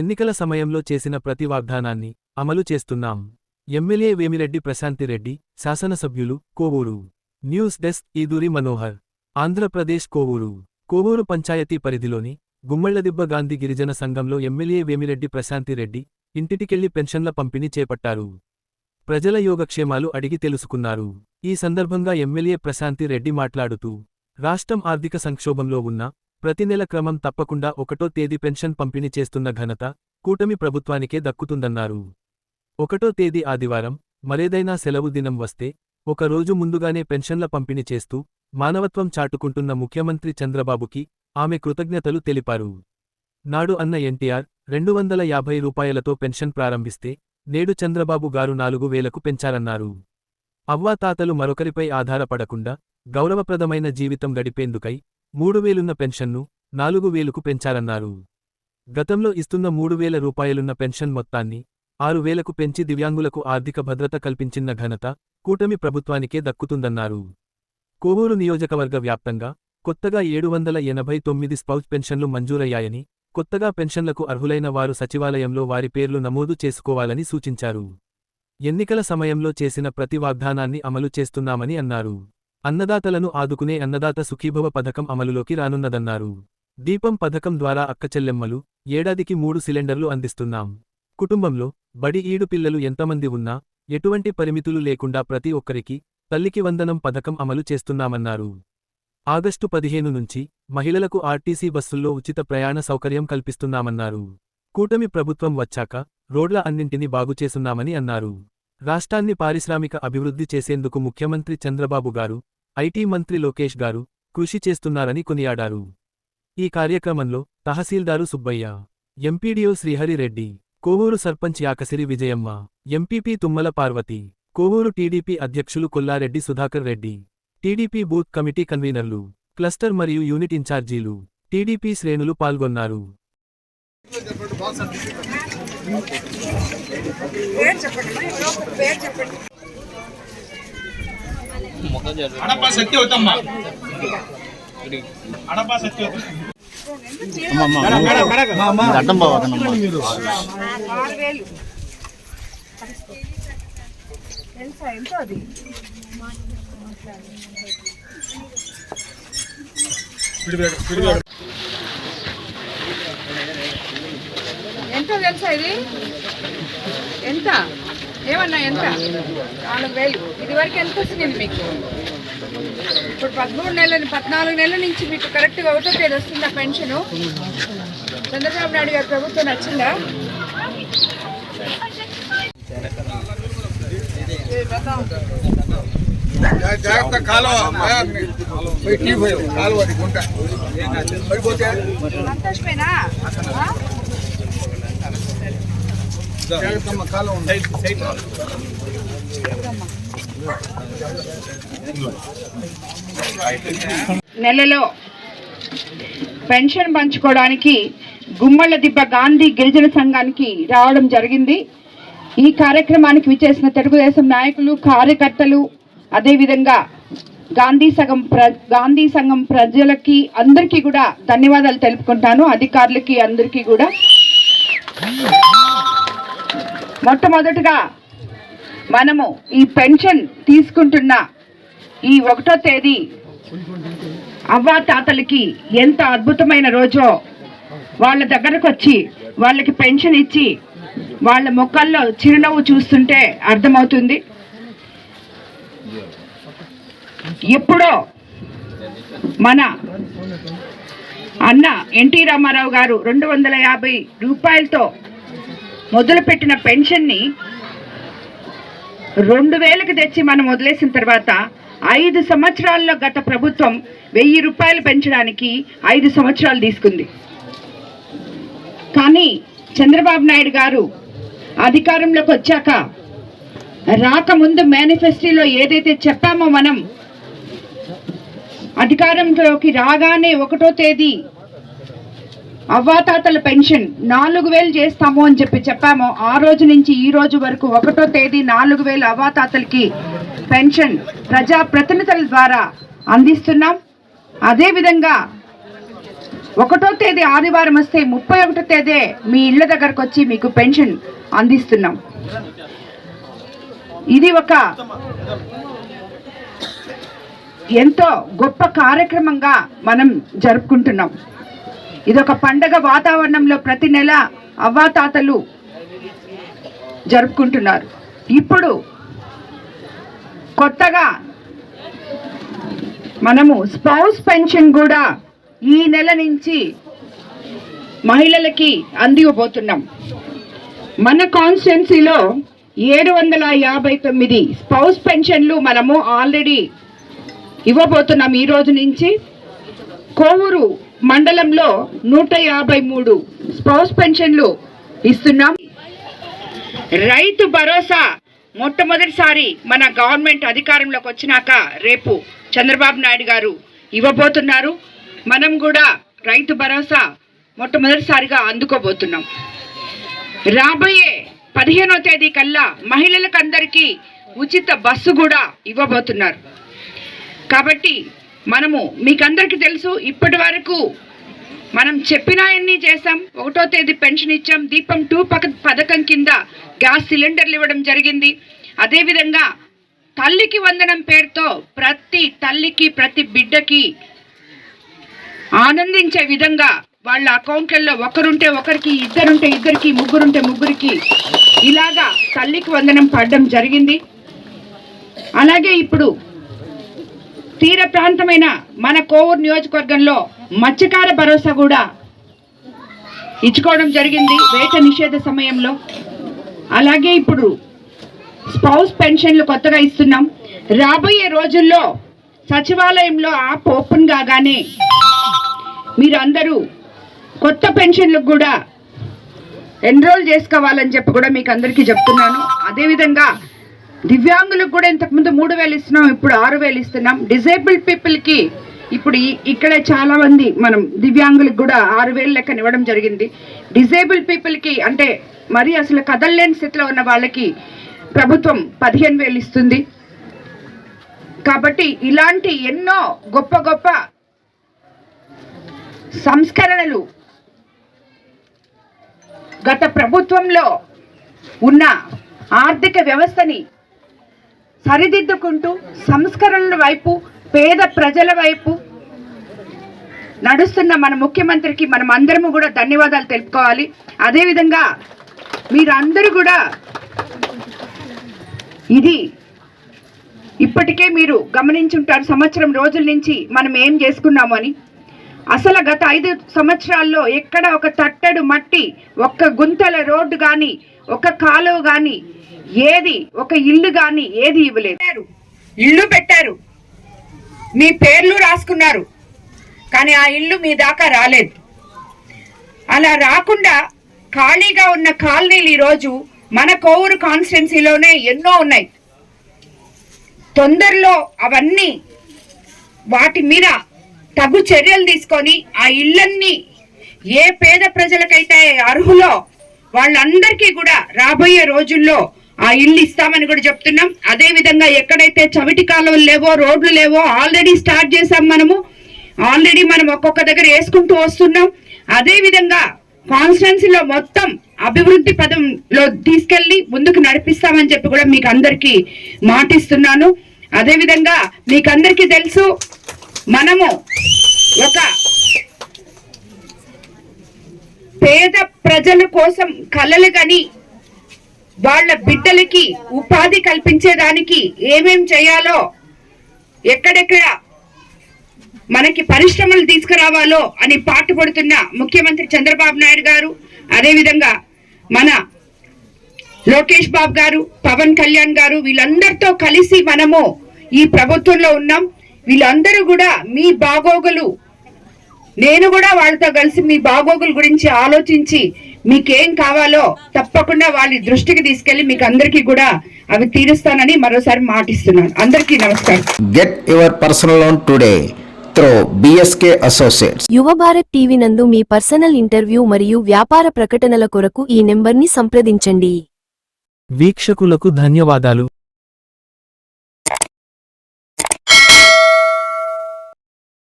ఎన్నికల సమయంలో చేసిన ప్రతి వాగ్దానాన్ని అమలు చేస్తున్నాం. ఎమ్మెల్యే వేమిరెడ్డి ప్రశాంతిరెడ్డి శాసనసభ్యులు Kovur. News desk Eeduri Manohar. Andhra Pradesh Kovur. Kovur panchayat పరిధిలోని గుమ్మళ్ళదిబ్బ గాంధీ గిరిజన సంఘంలో ఎమ్మెల్యే వేమిరెడ్డి ప్రశాంతిరెడ్డి ఇంటిటికెళ్ళి పెన్షన్ల పంపిణీ చేపట్టారు. ప్రజల యోగక్షేమాలు అడిగి తెలుసుకున్నారు. ఈ సందర్భంగా ఎమ్మెల్యే ప్రశాంతి రెడ్డి మాట్లాడుతూ రాష్ట్రం ఆర్థిక సంక్షోభంలో ఉన్న ప్రతి నెల క్రమం తప్పకుండా ఒకటో తేదీ పెన్షన్ పంపిణీ చేస్తున్న ఘనత కూటమి ప్రభుత్వానికే దక్కుతుందన్నారు. ఒకటో తేదీ ఆదివారం మరేదైనా సెలవు దినం వస్తే ఒక రోజు ముందుగానే పెన్షన్ల పంపిణీ చేస్తూ మానవత్వం చాటుకుంటున్న ముఖ్యమంత్రి చంద్రబాబుకి ఆమె కృతజ్ఞతలు తెలిపారు. నాడు అన్న ఎన్టీఆర్ రెండు వందల యాభై రూపాయలతో పెన్షన్ ప్రారంభిస్తే నేడు చంద్రబాబు గారు నాలుగు వేలకు పెంచారన్నారు. అవ్వాతాతలు మరొకరిపై ఆధారపడకుండా గౌరవప్రదమైన జీవితం గడిపేందుకై మూడు వేలున్న పెన్షన్ను నాలుగు వేలుకు పెంచారన్నారు. గతంలో ఇస్తున్న మూడు వేల రూపాయలున్న పెన్షన్ మొత్తాన్ని ఆరు వేలకు పెంచి దివ్యాంగులకు ఆర్థిక భద్రత కల్పించిన ఘనత కూటమి ప్రభుత్వానికే దక్కుతుందన్నారు. కోవూరు నియోజకవర్గ వ్యాప్తంగా కొత్తగా ఏడు వందల ఎనభై తొమ్మిది స్పౌచ్ పెన్షన్లు మంజూరయ్యాయని కొత్తగా పెన్షన్లకు అర్హులైన వారు సచివాలయంలో వారి పేర్లు నమోదు చేసుకోవాలని సూచించారు. ఎన్నికల సమయంలో చేసిన ప్రతి వాగ్దానాన్ని అమలు చేస్తున్నామని అన్నారు. అన్నదాతలను ఆదుకునే అన్నదాత సుఖీభవ పథకం అమలులోకి రానున్నదన్నారు. దీపం పథకం ద్వారా అక్కచెల్లెమ్మలు ఏడాదికి మూడు సిలిండర్లు అందిస్తున్నాం. కుటుంబంలో బడి ఈడు పిల్లలు ఎంతమంది ఉన్నా ఎటువంటి పరిమితులు లేకుండా ప్రతి ఒక్కరికి తల్లికి వందనం పథకం అమలు చేస్తున్నామన్నారు. ఆగస్టు పదిహేను నుంచి మహిళలకు ఆర్టీసీ బస్సుల్లో ఉచిత ప్రయాణ సౌకర్యం కల్పిస్తున్నామన్నారు. కూటమి ప్రభుత్వం వచ్చాక రోడ్ల అన్నింటినీ బాగుచేస్తున్నామని అన్నారు. రాష్ట్రాన్ని పారిశ్రామిక అభివృద్ధి చేసేందుకు ముఖ్యమంత్రి చంద్రబాబు గారు ఐటీ మంత్రి లోకేష్ గారు కృషి చేస్తున్నారని కొనియాడారు. ఈ కార్యక్రమంలో tahsildar Subbaiah MPDO Srihari Reddy Kovur sarpanch Yakasiri Vijayamma MPP Tummala Parvathi Kovur TDP అధ్యక్షులు Kolla Reddy Sudhakar Reddy TDP booth committee కన్వీనర్లు క్లస్టర్ మరియు యూనిట్ ఇన్ఛార్జీలు టీడీపీ శ్రేణులు పాల్గొన్నారు. చెప్పండి. పేరు చెప్పండి అడప సత్యవతమ్మ అడప సత్యవతం అడ్డం పోవద్దమ్మా ఆరు వేలు తెలుసా ఎంత అది ఎంత తెలుసా ఇది ఎంత ఏమన్నా ఎంత? నాలుగు వేలు. ఇది వరకు ఎంత వస్తుంది మీకు? ఇప్పుడు పదమూడు నెలలు పద్నాలుగు నెలల నుంచి మీకు కరెక్ట్గా ఒకటో తేదీ వస్తుందా పెన్షను చంద్రబాబు నాయుడు గారి ప్రభుత్వం నచ్చిందా? జాగ్రత్త కాలువ. కాలువ పడిపోతే? సంతోషమేనా? జాగ్రత్తమ్మ నెలలో పెన్షన్ పంచుకోవడానికి గుమ్మళ్ళ దిబ్బ గాంధీ గిరిజన సంఘానికి రావడం జరిగింది. ఈ కార్యక్రమానికి విచ్చేసిన తెలుగుదేశం నాయకులు కార్యకర్తలు అదేవిధంగా గాంధీ సంఘం ప్ర గాంధీ సంఘం ప్రజలకి అందరికీ కూడా ధన్యవాదాలు తెలుపుకుంటాను. అధికారులకి అందరికీ కూడా. మొట్టమొదటిగా మనము ఈ పెన్షన్ తీసుకుంటున్న ఈ ఒకటో తేదీ అవ్వా తాతలకి ఎంత అద్భుతమైన రోజో వాళ్ళ దగ్గరకు వచ్చి వాళ్ళకి పెన్షన్ ఇచ్చి వాళ్ళ ముఖాల్లో చిరునవ్వు చూస్తుంటే అర్థమవుతుంది. ఎప్పుడో మన అన్న ఎన్టీ రామారావు గారు రెండు వందల యాభై రూపాయలతో మొదలుపెట్టిన పెన్షన్ని రెండు వేలకు తెచ్చి మనం వదిలేసిన తర్వాత ఐదు సంవత్సరాల్లో గత ప్రభుత్వం వెయ్యి రూపాయలు పెంచడానికి ఐదు సంవత్సరాలు తీసుకుంది. కానీ చంద్రబాబు నాయుడు గారు అధికారంలోకి వచ్చాక రాకముందు మేనిఫెస్టోలో ఏదైతే చెప్పామో మనం అధికారంలోకి రాగానే ఒకటో తేదీ అవ్వాతాతల పెన్షన్ నాలుగు వేలు చేస్తాము అని చెప్పి చెప్పాము. ఆ రోజు నుంచి ఈ రోజు వరకు ఒకటో తేదీ నాలుగు వేలు అవ్వాతాతలకి పెన్షన్ ప్రజా ప్రతినిధుల ద్వారా అందిస్తున్నాం. అదేవిధంగా ఒకటో తేదీ ఆదివారం వస్తే ముప్పై ఒకటో తేదీ మీ ఇళ్ళ దగ్గరకు వచ్చి మీకు పెన్షన్ అందిస్తున్నాం. ఇది ఒక ఎంతో గొప్ప కార్యక్రమంగా మనం జరుపుకుంటున్నాం. ఇదొక పండగ వాతావరణంలో ప్రతి నెల అవ్వాతాతలు జరుపుకుంటున్నారు. ఇప్పుడు కొత్తగా మనము స్పౌస్ పెన్షన్ కూడా ఈ నెల నుంచి మహిళలకి అందివ్వబోతున్నాం. మన కాన్స్టిట్యున్సీలో ఏడు వందల యాభై తొమ్మిది స్పౌస్ పెన్షన్లు మనము ఆల్రెడీ ఇవ్వబోతున్నాం ఈ రోజు నుంచి. కోవూరు మండలంలో నూట యాభై మూడు స్పౌస్ పెన్షన్లు ఇస్తున్నాం. రైతు భరోసా మొట్టమొదటిసారి మన గవర్నమెంట్ అధికారంలోకి వచ్చినాక రేపు చంద్రబాబు నాయుడు గారు ఇవ్వబోతున్నారు. మనం కూడా రైతు భరోసా మొట్టమొదటిసారిగా అందుకోబోతున్నాం. రాబోయే పదిహేనో తేదీ కల్లా మహిళలకు అందరికీ ఉచిత బస్సు కూడా ఇవ్వబోతున్నారు. కాబట్టి మనము మీకందరికీ తెలుసు ఇప్పటి వరకు మనం చెప్పినాయన్నీ చేసాం ఒకటో తేదీ పెన్షన్ ఇచ్చాం. దీపం టూ పక పథకం కింద గ్యాస్ సిలిండర్లు ఇవ్వడం జరిగింది. అదేవిధంగా తల్లికి వందనం పేరుతో ప్రతి తల్లికి ప్రతి బిడ్డకి ఆనందించే విధంగా వాళ్ళ అకౌంట్లలో ఒకరుంటే ఒకరికి ఇద్దరుంటే ఇద్దరికి ముగ్గురుంటే ముగ్గురికి ఇలాగా తల్లికి వందనం పడడం జరిగింది. అలాగే ఇప్పుడు తీర ప్రాంతమైన మన కోవూరు నియోజకవర్గంలో మత్స్యకార భరోసా కూడా ఇచ్చుకోవడం జరిగింది. వేట నిషేధ సమయంలో. అలాగే ఇప్పుడు స్పౌస్ పెన్షన్లు కొత్తగా ఇస్తున్నాం. రాబోయే రోజుల్లో సచివాలయంలో యాప్ ఓపెన్ కాగానే మీరు అందరూ కొత్త పెన్షన్లకు కూడా ఎన్రోల్ చేసుకోవాలని చెప్పి కూడా మీకు అందరికీ చెప్తున్నాను. అదేవిధంగా దివ్యాంగులకు కూడా ఇంతకుముందు మూడు వేలు ఇస్తున్నాం ఇప్పుడు ఆరు వేలు ఇస్తున్నాం. డిజేబుల్డ్ పీపుల్కి ఇప్పుడు ఈ- ఇక్కడ చాలా మంది మనం దివ్యాంగులకు కూడా ఆరు వేలు లెక్కన ఇవ్వడం జరిగింది. డిజేబుల్ పీపుల్కి అంటే మరి అసలు కదలలేని స్థితిలో ఉన్న వాళ్ళకి ప్రభుత్వం పదిహేను వేలు ఇస్తుంది. కాబట్టి ఇలాంటి ఎన్నో గొప్ప గొప్ప సంస్కరణలు గత ప్రభుత్వంలో ఉన్న ఆర్థిక వ్యవస్థని సరిదిద్దుకుంటూ సంస్కరణల వైపు పేద ప్రజల వైపు నడుస్తున్న మన ముఖ్యమంత్రికి మనం అందరము కూడా ధన్యవాదాలు తెలుపుకోవాలి. అదేవిధంగా మీరందరూ కూడా ఇది ఇప్పటికే మీరు గమనించుంటారు సంవత్సరం రోజుల నుంచి మనం ఏం చేసుకున్నాము అని. అసలు గత ఐదు సంవత్సరాల్లో ఎక్కడ ఒక తట్టడు మట్టి ఒక్క గుంతల రోడ్డు కానీ ఒక కాలువ కానీ ఏది ఒక ఇల్లు కానీ ఏది ఇవ్వలేదు. ఇల్లు పెట్టారు. మీ పేర్లు రాసుకున్నారు. కానీ ఆ ఇల్లు మీ దాకా రాలేదు. అలా రాకుండా ఖాళీగా ఉన్న కాలనీలు ఈరోజు మన కోవూరు కాన్స్టిట్యున్సీలోనే ఎన్నో ఉన్నాయి. తొందరలో అవన్నీ వాటి మీద తగు చర్యలు తీసుకొని ఆ ఇళ్ళన్నీ ఏ పేద ప్రజలకైతే అర్హులో వాళ్ళందరికీ కూడా రాబోయే రోజుల్లో ఆ ఇల్లు ఇస్తామని కూడా చెప్తున్నాం. అదే విధంగా ఎక్కడైతే చవిటి కాలువలు లేవో రోడ్లు లేవో ఆల్రెడీ స్టార్ట్ చేసాం మనము. ఆల్రెడీ మనం ఒక్కొక్క దగ్గర వేసుకుంటూ వస్తున్నాం. అదే విధంగా కాన్స్టిట్యున్సీలో మొత్తం అభివృద్ధి పదంలో తీసుకెళ్ళి ముందుకు నడిపిస్తామని చెప్పి కూడా మీకు అందరికీ మాటిస్తున్నాను. అదే విధంగా మీకు అందరికీ తెలుసు మనము ఒక పేద ప్రజల కోసం కలలు గని వాళ్ళ బిడ్డలకి ఉపాధి కల్పించేదానికి ఏమేం చేయాలో ఎక్కడెక్కడ మనకి పరిశ్రమలు తీసుకురావాలో అని పాటుపడుతున్న ముఖ్యమంత్రి చంద్రబాబు నాయుడు గారు అదేవిధంగా మన లోకేష్ బాబు గారు పవన్ కళ్యాణ్ గారు వీళ్ళందరితో కలిసి మనము ఈ ప్రభుత్వంలో ఉన్నాం. వీళ్ళందరూ కూడా మీ బాగోగులు నేను కూడా వాళ్ళతో కలిసి మీ బాగోగుల గురించి ఆలోచించి మీకేం కావాలో తప్పకుండా వాళ్ళ దృష్టికి తీసుకెళ్ళి మీకు అందరికీ కూడా అవి తీరుస్తానని మరోసారి మాటిస్తున్నాను. అందరికీ నమస్కారం. Get your personal loan today through BSK Associates. యువ భారత్ టీవీ నందు మీ పర్సనల్ ఇంటర్వ్యూ మరియు వ్యాపార ప్రకటనల కొరకు ఈ నెంబర్ని సంప్రదించండి. వీక్షకులకు ధన్యవాదాలు.